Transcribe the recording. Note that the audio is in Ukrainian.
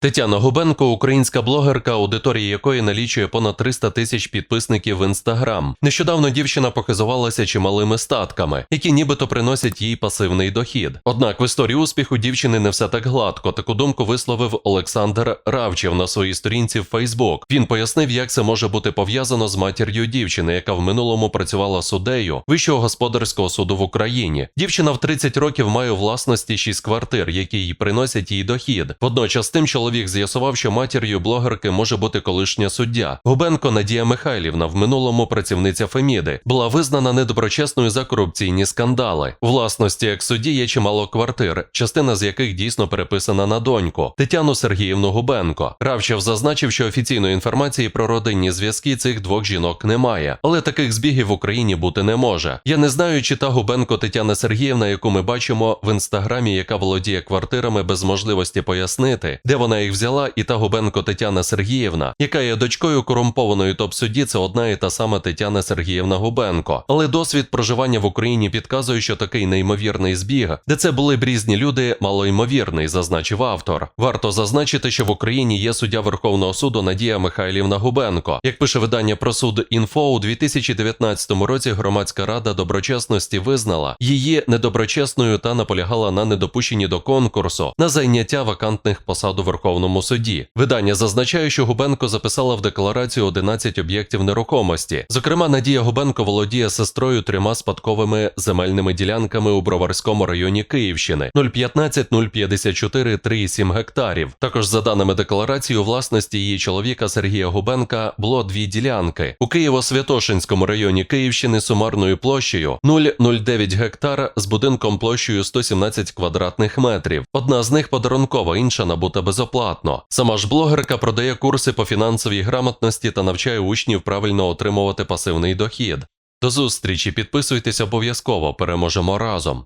Тетяна Губенко, українська блогерка, аудиторія якої налічує понад 300 тисяч підписників в інстаграм. Нещодавно дівчина показувалася чималими статками, які нібито приносять їй пасивний дохід. Однак в історії успіху дівчини не все так гладко. Таку думку висловив Олександр Равчев на своїй сторінці в Фейсбук. Він пояснив, як це може бути пов'язано з матір'ю дівчини, яка в минулому працювала суддею Вищого господарського суду в Україні. Дівчина в 30 років має у власності 6 квартир, які їй приносять їй дохід. Водночас тим чоловік з'ясував, що матір'ю блогерки може бути колишня суддя. Губенко Надія Михайлівна, в минулому працівниця Феміди, була визнана недоброчесною за корупційні скандали. Власності як судді є чимало квартир, частина з яких дійсно переписана на доньку Тетяну Сергіївну Губенко. Равчев зазначив, що офіційної інформації про родинні зв'язки цих двох жінок немає, але таких збігів в Україні бути не може. Я не знаю, чи та Губенко Тетяна Сергіївна, яку ми бачимо в інстаграмі, яка володіє квартирами без можливості пояснити, де вона їх взяла, і та Губенко Тетяна Сергіївна, яка є дочкою корумпованої топ-судді, це одна і та сама Тетяна Сергіївна Губенко. Але досвід проживання в Україні підказує, що такий неймовірний збіг, де це були б різні люди, малоймовірний, зазначив автор. Варто зазначити, що в Україні є суддя Верховного суду Надія Михайлівна Губенко. Як пише видання про суд інфо у 2019 році громадська рада доброчесності визнала її недоброчесною та наполягала на недопущенні до конкурсу на зайняття вакантних посад у Верховному суді. Видання зазначає, що Губенко записала в декларацію 11 об'єктів нерухомості. Зокрема, Надія Губенко володіє сестрою трьома спадковими земельними ділянками у Броварському районі Київщини 015, 054, 3,7 гектарів. Також за даними декларації, у власності її чоловіка Сергія Губенка було дві ділянки у Києво-Святошинському районі Київщини сумарною площею 0,09 гектар з будинком площею 117 квадратних метрів. Одна з них подарункова, інша набута безоплатно. Сама ж блогерка продає курси по фінансовій грамотності та навчає учнів правильно отримувати пасивний дохід. До зустрічі, підписуйтесь обов'язково, переможемо разом.